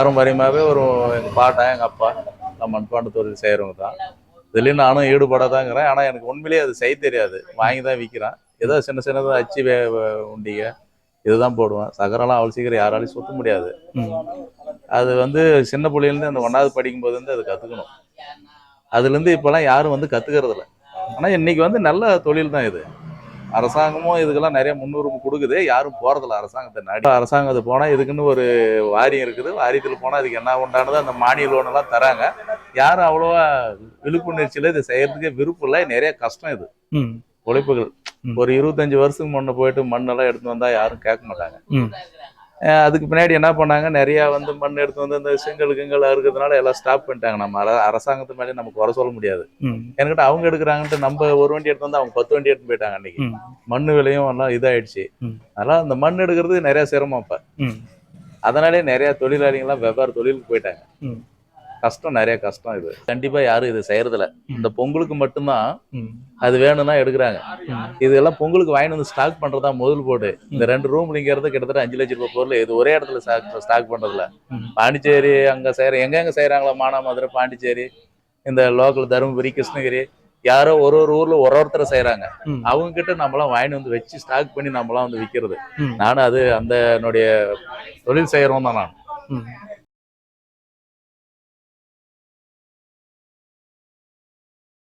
பாரம்பரியமாகவே ஒரு எங்கள் பாட்டன் எங்கள் அப்பா நான் மண்பாண்ட தொழில் செய்கிறவங்க தான். இதுலேயும் நானும் ஈடுபடாதாங்கிறேன். ஆனால் எனக்கு உண்மையிலேயே அது செய்ய தெரியாது. வாங்கி தான் விற்கிறேன் ஏதோ சின்ன சின்னதாக அச்சு வே உண்டிகை உண்டிக இதுதான் போடுவேன். சக்கரெல்லாம் அவ்வளோ சீக்கிரம் யாராலையும் சுற்ற முடியாது. அது வந்து சின்ன பிள்ளைலேருந்து அந்த ஒன்றாவது படிக்கும்போது வந்து அது கற்றுக்கணும் அதுலேருந்து இப்போலாம் யாரும் வந்து கற்றுக்கறதில்ல ஆனால் இன்னைக்கு வந்து நல்ல தொழில் தான் இது. அரசாங்கமும் இதுக்கெல்லாம் நிறைய முன்னுரிமை கொடுக்குது. யாரும் போகிறதில்ல அரசாங்கத்தை நாடி. அரசாங்கம் அது போனால் இதுக்குன்னு ஒரு வாரியம் இருக்குது. வாரியத்தில் போனால் அதுக்கு என்ன உண்டானதோ அந்த மானிய லோன் எல்லாம் தராங்க. யாரும் அவ்வளோவா விழிப்புணர்ச்சியில் இதை செய்யறதுக்கே விருப்பம் இல்லை. நிறைய கஷ்டம் இது. உழைப்புகள். ஒரு இருபத்தஞ்சு வருஷத்துக்கு முன்ன போயிட்டு மண்ணெல்லாம் எடுத்து வந்தால் யாரும் கேட்க மாட்டாங்க. அதுக்கு பின்னாடி என்ன பண்ணாங்க நிறைய வந்து மண் எடுத்து வந்து இந்த செங்கல் கிங்கல் இருக்கிறதுனால எல்லாம் ஸ்டாப் பண்ணிட்டாங்க நம்ம அர- அரசாங்கத்து மேலே நம்ம குறை சொல்ல முடியாது ம். என்கிட்ட அவங்க எடுக்கிறாங்கன்ட்டு நம்ம ஒரு வண்டி எடுத்து வந்து அவங்க பத்து வண்டி எடுத்து போயிட்டாங்க அன்னைக்கு. மண் விலையும் எல்லாம் இதாயிடுச்சு. அதனால அந்த மண் எடுக்கிறது நிறைய சிரமம் இப்ப. அதனாலே நிறைய தொழிலாளிகள்லாம் வெவ்வேறு தொழிலுக்கு போயிட்டாங்க. கஷ்டம் நிறைய கஷ்டம் இது கண்டிப்பா யாரும் இது செய்யறதில்ல இந்த பொங்கலுக்கு மட்டும்தான். அது வேணும்னா எடுக்கிறாங்க. இதெல்லாம் பொங்கலுக்கு வாங்கிட்டு வந்து ஸ்டாக் பண்றதா முதல் போடு இந்த ரெண்டு ரூம்லிங்கிறது கிட்டத்தட்ட அஞ்சு லட்சம் ரூபாய் பொருள் இது ஒரே இடத்துல ஸ்டாக் பண்றதுல. பாண்டிச்சேரி அங்க செய்யற எங்க எங்க செய்யறாங்களோ மானாமதுரை பாண்டிச்சேரி இந்த லோக்கல் தருமபுரி கிருஷ்ணகிரி யாரோ ஒரு ஒரு ஊர்ல ஒரு ஒருத்தர் செய்யறாங்க. அவங்க கிட்ட நம்மளாம் வாங்கிட்டு வந்து வச்சு ஸ்டாக் பண்ணி நம்மளாம் வந்து விற்கிறது. நானும் அது அந்த என்னுடைய தொழில் செய்யறோம் தான் நான்.